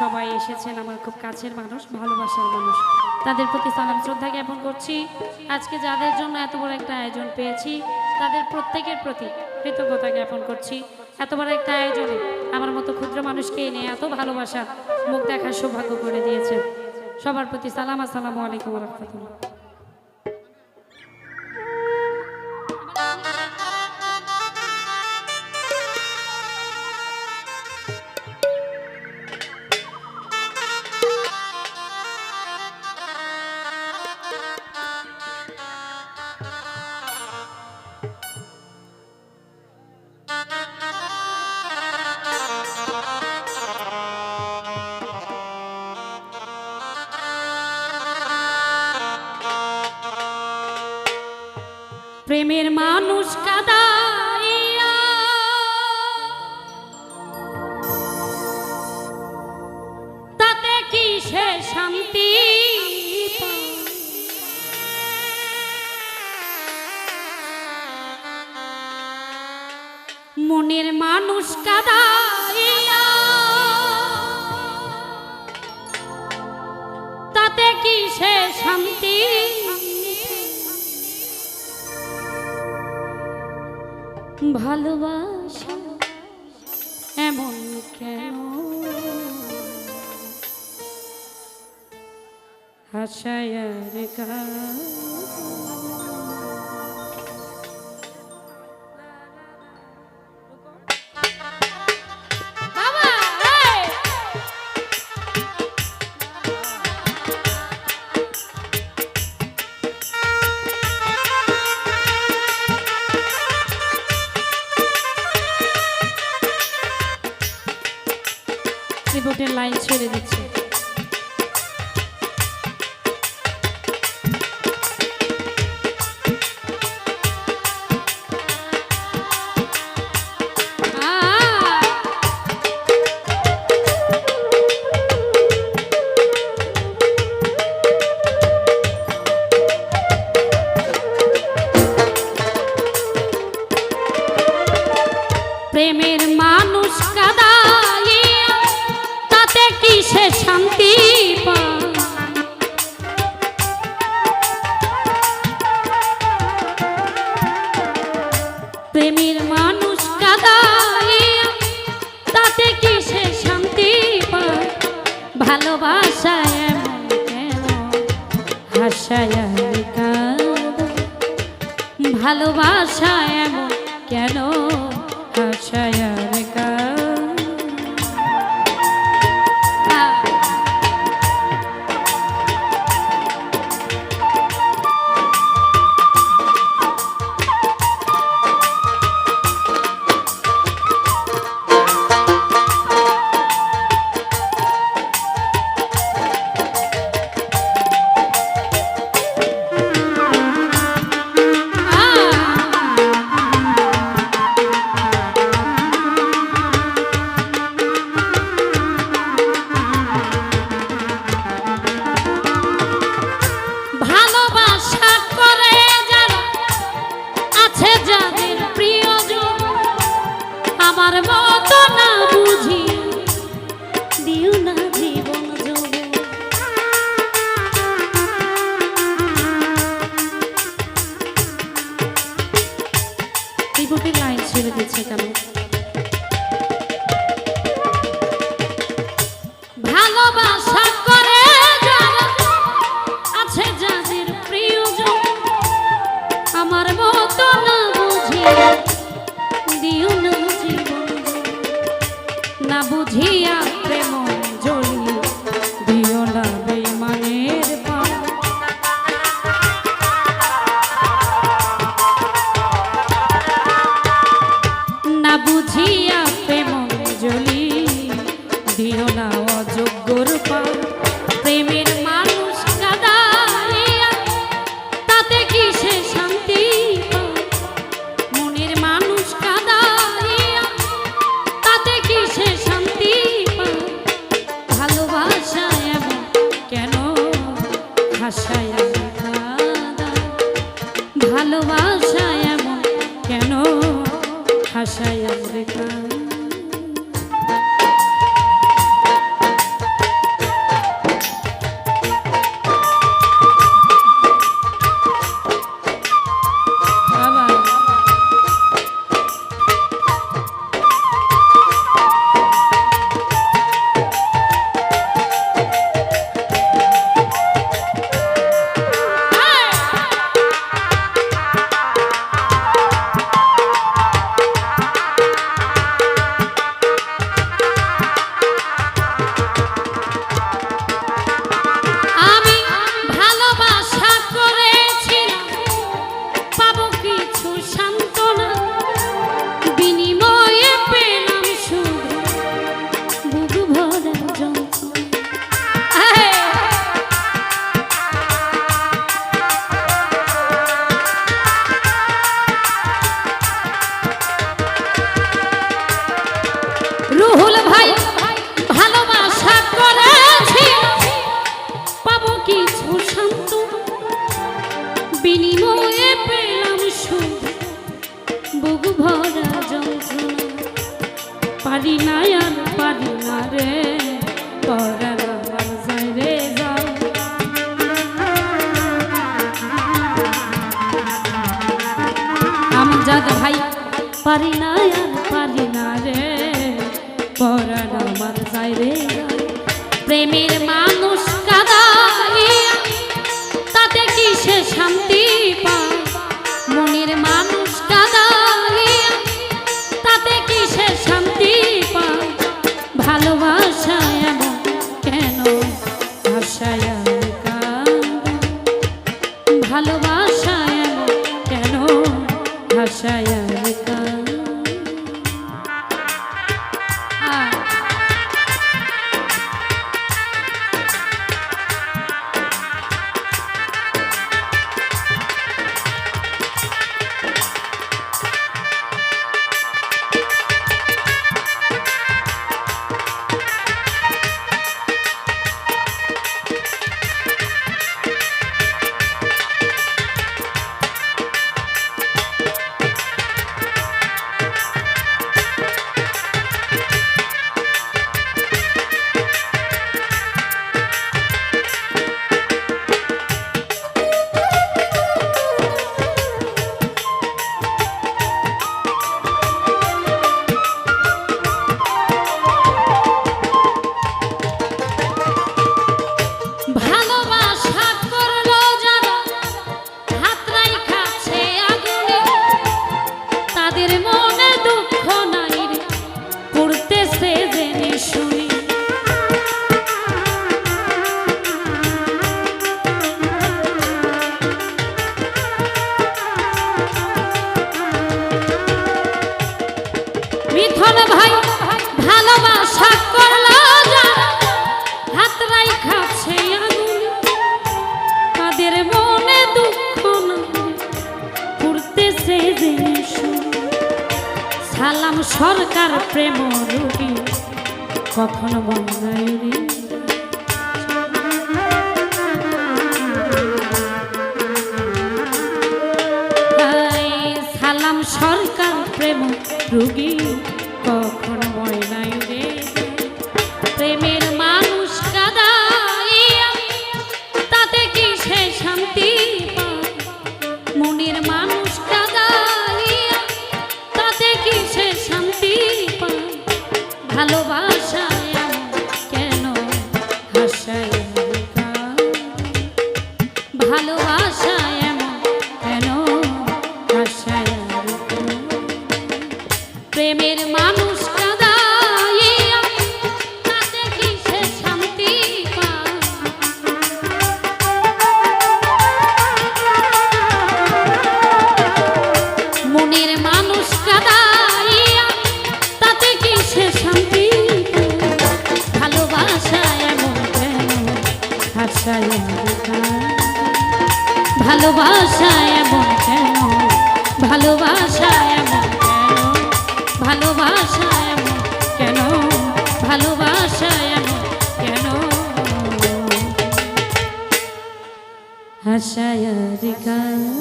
সবাই এসেছেন, আমার খুব কাছের মানুষ, ভালোবাসার মানুষ। তাদের প্রতি সালাম, শ্রদ্ধা জ্ঞাপন করছি। আজকে যাদের জন্য এত বড় একটা আয়োজন পেয়েছি, তাদের প্রত্যেকের প্রতি কৃতজ্ঞতা জ্ঞাপন করছি। এত বড় একটা আয়োজনে আমার মতো ক্ষুদ্র মানুষকে এনে এত ভালোবাসা, মুখ দেখার সৌভাগ্য করে দিয়েছে। সবার প্রতি সালাম, আসসালামু আলাইকুম রহমতুল্লাহ। প্রেমের মানুষ কাদাইয়া। তাতে কি শান্তি? মনের মানুষ কাদাইয়া। তাতে কি সে শান্তি? ভালোবাসা এমন কেন? হাসায়ার গান রিপোর্টের লাইন ছেড়ে দিচ্ছে। হাসায় কাঁদো। ভালোবাসা এমন কেন? পারি না আর পারি না রে। আমজাদ ভাই, পারি না আর পারি না রে। আমার যাই রে প্রেমের মানুষ ভালোবাস সেদিন সালাম সরকার প্রেম রুবি কখনো বঙ্গায় রে। সালাম সরকার প্রেম রুগী কখনো ময়নাই রে। প্রেমে আশায় অধিকার